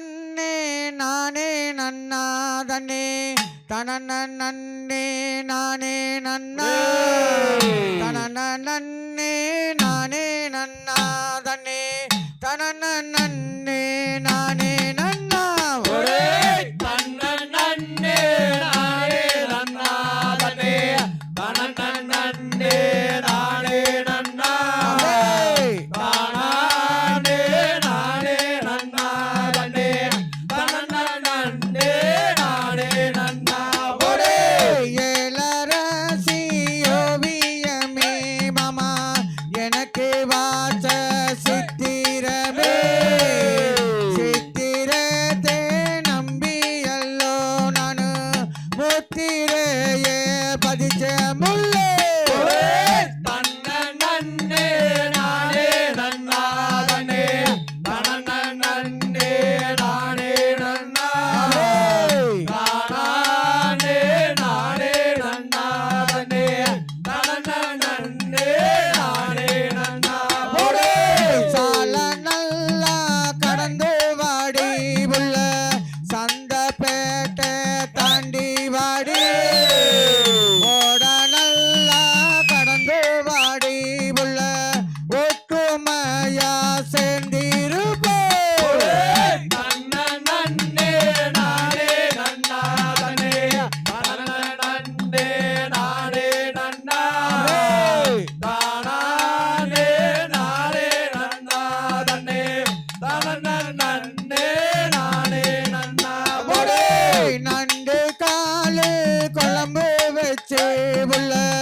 நானே நன்னாதனே தனன நன்னே நானே நன்னா தனன நன்னே நானே நன்னாதனே தனன நன்னே நானே table.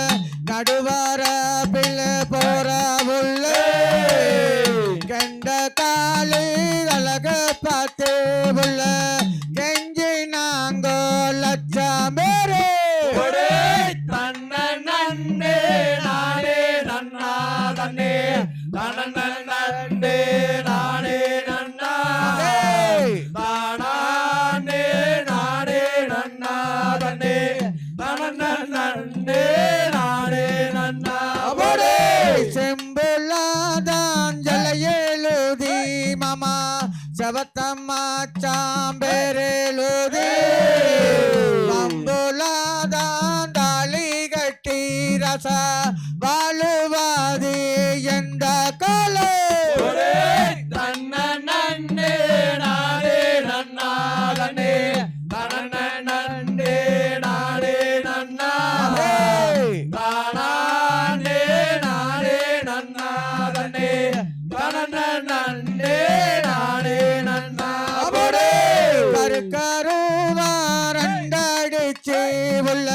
புள்ள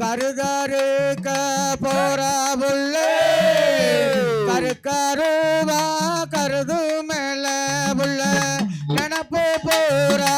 கருதருக்க போற புள்ள கருக்கருவா கருது மேல புள்ள நினப்பு போரா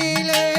baile.